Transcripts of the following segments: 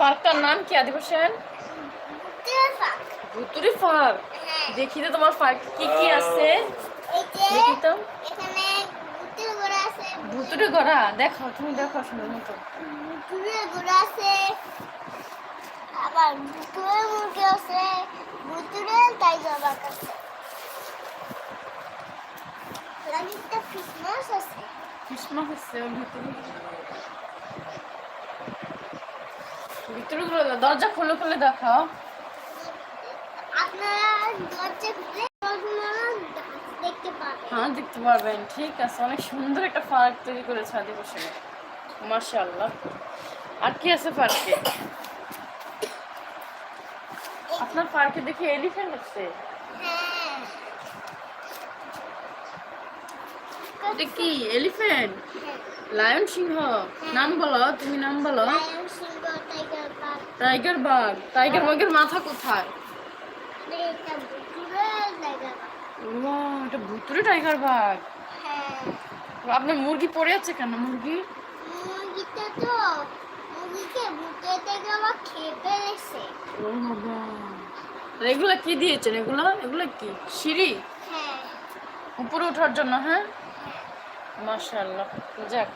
পার্কটার নাম কি আদিব সেন ভুতুরি পার্ক। দেখি তো তোমার পার্ক কি কি আছে। দেখি তো। ঘোড়া ভুতুরি গড়া দেখো তুমি দেখো সুন্দর মতো। ভূতুরের ঘোড়া আছে। আবার ভূতুরের মুরগি আছে ভূতুরের টাইগার বাঘ আছে ক্রিসমাস আছে ক্রিসমাস ওর ভিতরে। ভিতরে গুলো দরজা খুলে খুলে দেখাও। আপনারা দরজা খুলে দেখতে পাবেন। হ্যাঁ দেখতে পারবেন ঠিক আছে। অনেক সুন্দর একটা পার্ক তৈরি করেছে আদিবাসী মাশাআল্লাহ। আর কি আছে পার্কে? আপনার পার্কে দেখি এলিফ্যান্ট আছে? হ্যাঁ এটা কি এলিফ্যান্ট লায়ন সিংহ। নাম বলো তুমি নাম বলো। টাইগার বাঘ টাইগার বাঘ বাঘের মাথা কোথায়? এটা ভুতুরে টাইগার বাঘ আপনার মুরগি পড়ে আছে কেন মুরগি? মুরগিটা তো মুরগিকে ভূতে থেকে আবার খেয়ে ফেলেছে ও বাবা আর এগুলা কি দিয়েছেন? এগুলো এগুলো কি? সিঁড়ি? হ্যাঁ। উপরে ওঠার জন্য হ্যাঁ? মাশাআল্লাহ। যাক।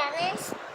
Planet